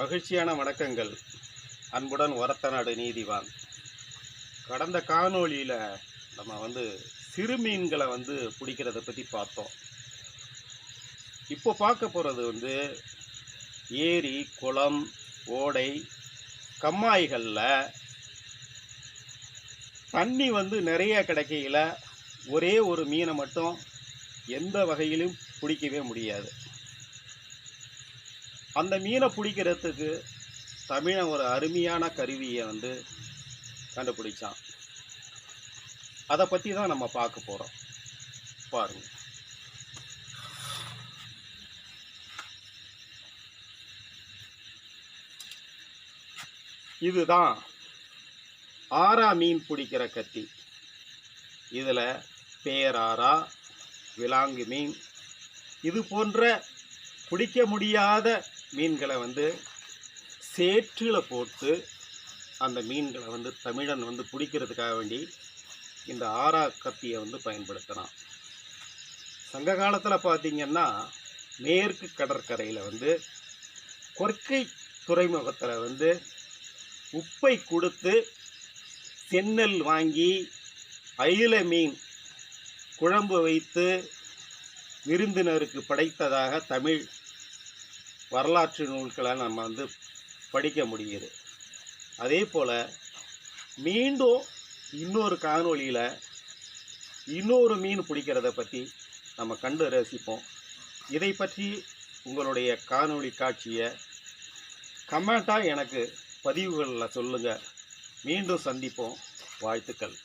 மகிழ்ச்சியான வணக்கங்கள். அன்புடன் ஒரத்தநாடு நீதிவான். கடந்த காணொளியில் நம்ம வந்து சிறு மீன்களை வந்து பிடிக்கிறத பற்றி பார்த்தோம். இப்போ பார்க்க போகிறது வந்து ஏரி குளம் ஓடை கம்மாய்களில் தண்ணி வந்து நிறைய கிடைக்கையில் ஒரே ஒரு மீனை மட்டும் எந்த வகையிலும் பிடிக்கவே முடியாது. அந்த மீனை பிடிக்கிறதுக்கு தமிழன் ஒரு அருமையான கருவியை வந்து கண்டுபிடிச்சான். அதை பற்றி தான் நம்ம பார்க்க போகிறோம் பாருங்க. இதுதான் ஆறா மீன் பிடிக்கிற கத்தி. இதில் பேராரா விலாங்கு மீன். இது போன்ற பிடிக்க முடியாத மீன்களை வந்து சேற்றில் போட்டு அந்த மீன்களை வந்து தமிழன் வந்து பிடிக்கிறதுக்காக வேண்டி இந்த ஆரா கத்தியை வந்து பயன்படுத்தினான் சங்க காலத்தில் பார்த்திங்கன்னா மேற்கு கடற்கரையில் வந்து கொற்கை துறைமுகத்தில் வந்து உப்பை கொடுத்து சென்னல் வாங்கி அயில மீன் குழம்பு வைத்து விருந்தினருக்கு படைத்ததாக தமிழ் வரலாற்று நூல்களை நம்ம வந்து படிக்க முடியுது. அதே போல் மீண்டும் இன்னொரு காணொளியில் இன்னொரு மீன் பிடிக்கிறத பற்றி நம்ம கண்டு ரசிப்போம். இதை பற்றி உங்களுடைய காணொளி காட்சியை கமெண்ட்டாக எனக்கு பதிவுகளில் சொல்லுங்கள் மீண்டும் சந்திப்போம். வாழ்த்துக்கள்.